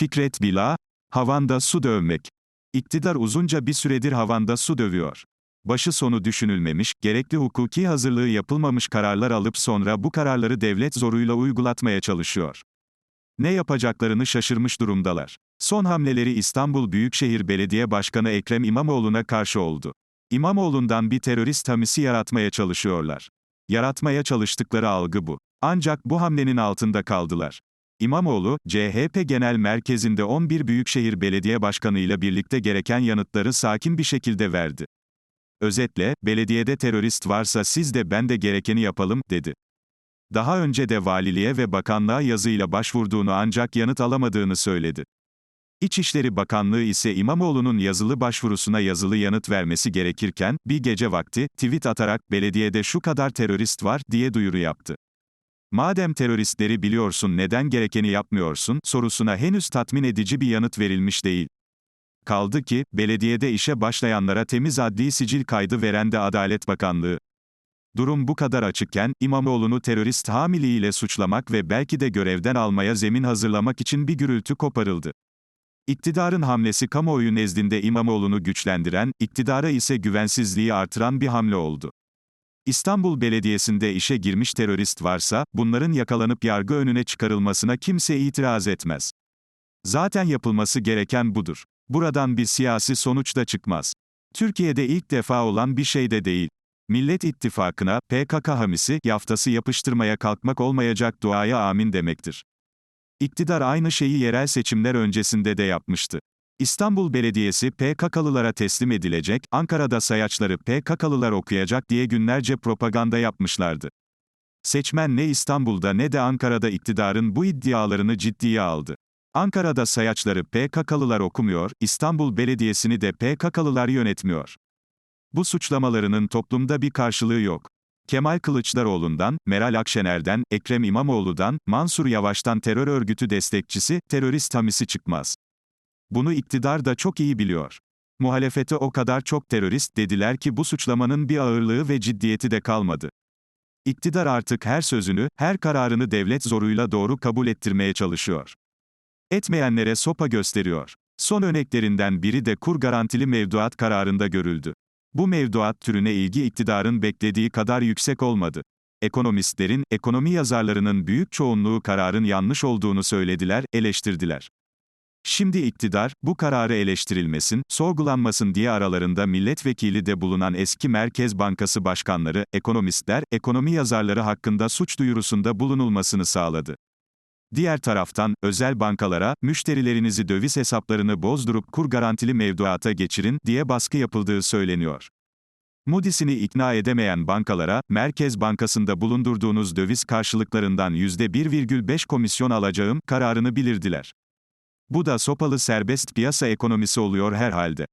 Fikret Bila, havanda su dövmek. İktidar uzunca bir süredir havanda su dövüyor. Başı sonu düşünülmemiş, gerekli hukuki hazırlığı yapılmamış kararlar alıp sonra bu kararları devlet zoruyla uygulatmaya çalışıyor. Ne yapacaklarını şaşırmış durumdalar. Son hamleleri İstanbul Büyükşehir Belediye Başkanı Ekrem İmamoğlu'na karşı oldu. İmamoğlu'ndan bir terörist hamisi yaratmaya çalışıyorlar. Yaratmaya çalıştıkları algı bu. Ancak bu hamlenin altında kaldılar. İmamoğlu, CHP Genel Merkezi'nde 11 Büyükşehir Belediye Başkanı ile birlikte gereken yanıtları sakin bir şekilde verdi. Özetle, belediyede terörist varsa siz de ben de gerekeni yapalım, dedi. Daha önce de valiliğe ve bakanlığa yazıyla başvurduğunu ancak yanıt alamadığını söyledi. İçişleri Bakanlığı ise İmamoğlu'nun yazılı başvurusuna yazılı yanıt vermesi gerekirken, bir gece vakti, tweet atarak, belediyede şu kadar terörist var, diye duyuru yaptı. Madem teröristleri biliyorsun neden gerekeni yapmıyorsun, sorusuna henüz tatmin edici bir yanıt verilmiş değil. Kaldı ki, belediyede işe başlayanlara temiz adli sicil kaydı veren de Adalet Bakanlığı. Durum bu kadar açıkken, İmamoğlu'nu terörist hamiliğiyle suçlamak ve belki de görevden almaya zemin hazırlamak için bir gürültü koparıldı. İktidarın hamlesi kamuoyu nezdinde İmamoğlu'nu güçlendiren, iktidara ise güvensizliği artıran bir hamle oldu. İstanbul Belediyesi'nde işe girmiş terörist varsa, bunların yakalanıp yargı önüne çıkarılmasına kimse itiraz etmez. Zaten yapılması gereken budur. Buradan bir siyasi sonuç da çıkmaz. Türkiye'de ilk defa olan bir şey de değil. Millet İttifakı'na, PKK hamisi, yaftası yapıştırmaya kalkmak olmayacak duaya amin demektir. İktidar aynı şeyi yerel seçimler öncesinde de yapmıştı. İstanbul Belediyesi PKK'lılara teslim edilecek, Ankara'da sayaçları PKK'lılar okuyacak diye günlerce propaganda yapmışlardı. Seçmen ne İstanbul'da ne de Ankara'da iktidarın bu iddialarını ciddiye aldı. Ankara'da sayaçları PKK'lılar okumuyor, İstanbul Belediyesi'ni de PKK'lılar yönetmiyor. Bu suçlamalarının toplumda bir karşılığı yok. Kemal Kılıçdaroğlu'ndan, Meral Akşener'den, Ekrem İmamoğlu'dan, Mansur Yavaş'tan terör örgütü destekçisi, terörist hamisi çıkmaz. Bunu iktidar da çok iyi biliyor. Muhalefete o kadar çok terörist dediler ki bu suçlamanın bir ağırlığı ve ciddiyeti de kalmadı. İktidar artık her sözünü, her kararını devlet zoruyla doğru kabul ettirmeye çalışıyor. Etmeyenlere sopa gösteriyor. Son örneklerinden biri de kur garantili mevduat kararında görüldü. Bu mevduat türüne ilgi iktidarın beklediği kadar yüksek olmadı. Ekonomistlerin, ekonomi yazarlarının büyük çoğunluğu kararın yanlış olduğunu söylediler, eleştirdiler. Şimdi iktidar, bu kararı eleştirilmesin, sorgulanmasın diye aralarında milletvekili de bulunan eski Merkez Bankası başkanları, ekonomistler, ekonomi yazarları hakkında suç duyurusunda bulunulmasını sağladı. Diğer taraftan, özel bankalara, müşterilerinizi döviz hesaplarını bozdurup kur garantili mevduata geçirin, diye baskı yapıldığı söyleniyor. Moody'sini ikna edemeyen bankalara, Merkez Bankası'nda bulundurduğunuz döviz karşılıklarından %1,5 komisyon alacağım, kararını bilirdiler. Bu da sopalı serbest piyasa ekonomisi oluyor herhalde.